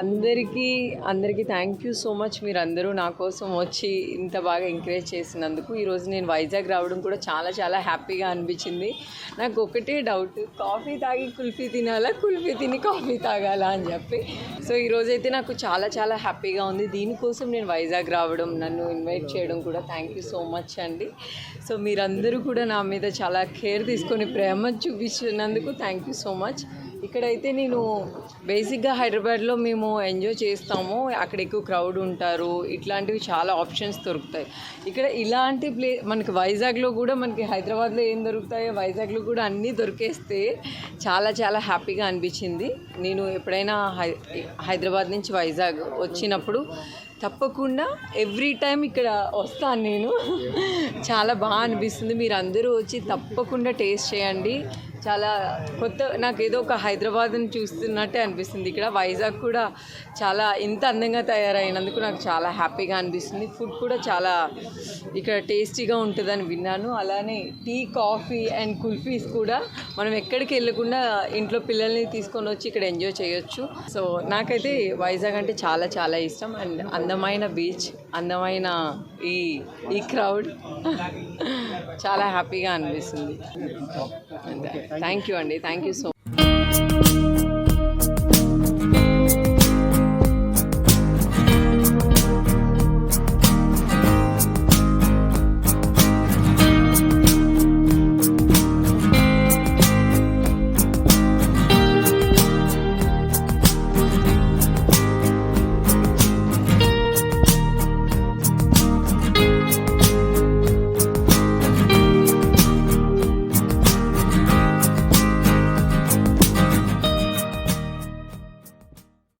అందరికీ అందరికీ thank you so much మీరు అందరూ నా కోసం వచ్చి ఇంత బాగా ఎంకరేజ్ చేసినందుకు. ఈరోజు నేను వైజాగ్ రావడం కూడా చాలా చాలా హ్యాపీగా అనిపించింది. నాకు ఒకటే డౌట్ కాఫీ తాగి కుల్ఫీ తినాలా కుల్ఫీ తిని కాఫీ తాగాలా అని చెప్పి. సో ఈరోజైతే నాకు చాలా చాలా హ్యాపీగా ఉంది. దీనికోసం నేను వైజాగ్ రావడం నన్ను ఇన్వైట్ చేయడం కూడా థ్యాంక్ యూ సో మచ్ అండి. సో మీరందరూ కూడా నా మీద చాలా కేర్ తీసుకొని ప్రేమ చూపించినందుకు థ్యాంక్ యూ సో మచ్ ఇక్కడైతే నేను బేసిక్గా హైదరాబాద్లో మేము ఎంజాయ్ చేస్తాము. అక్కడ ఎక్కువ క్రౌడ్ ఉంటారు. ఇట్లాంటివి చాలా ఆప్షన్స్ దొరుకుతాయి. ఇక్కడ ఇలాంటి ప్లే మనకి వైజాగ్లో కూడా మనకి హైదరాబాద్లో ఏం దొరుకుతాయో వైజాగ్లో కూడా అన్నీ దొరికేస్తే చాలా చాలా హ్యాపీగా అనిపించింది. నేను ఎప్పుడైనా హై హైదరాబాద్ నుంచి వైజాగ్ వచ్చినప్పుడు తప్పకుండా ఎవ్రీ టైం ఇక్కడ వస్తాను నేను. చాలా బాగా అనిపిస్తుంది. మీరు అందరూ వచ్చి తప్పకుండా టేస్ట్ చేయండి. చాలా కొత్త నాకు ఏదో ఒక హైదరాబాద్ని చూస్తున్నట్టే అనిపిస్తుంది. ఇక్కడ వైజాగ్ కూడా చాలా ఇంత అందంగా తయారైనందుకు నాకు చాలా హ్యాపీగా అనిపిస్తుంది. ఫుడ్ కూడా చాలా ఇక్కడ టేస్టీగా ఉంటుందని విన్నాను. అలానే టీ కాఫీ అండ్ కుల్ఫీస్ కూడా మనం ఎక్కడికి వెళ్ళకుండా ఇంట్లో పిల్లల్ని తీసుకొని వచ్చి ఇక్కడ ఎంజాయ్ చేయొచ్చు. సో నాకైతే వైజాగ్ అంటే చాలా చాలా ఇష్టం. అండ్ అందమైన బీచ్ అందమైన ఈ ఈ క్రౌడ్. చాలా హ్యాపీగా అనిపిస్తుంది. థ్యాంక్ యూ అండి. Thank you so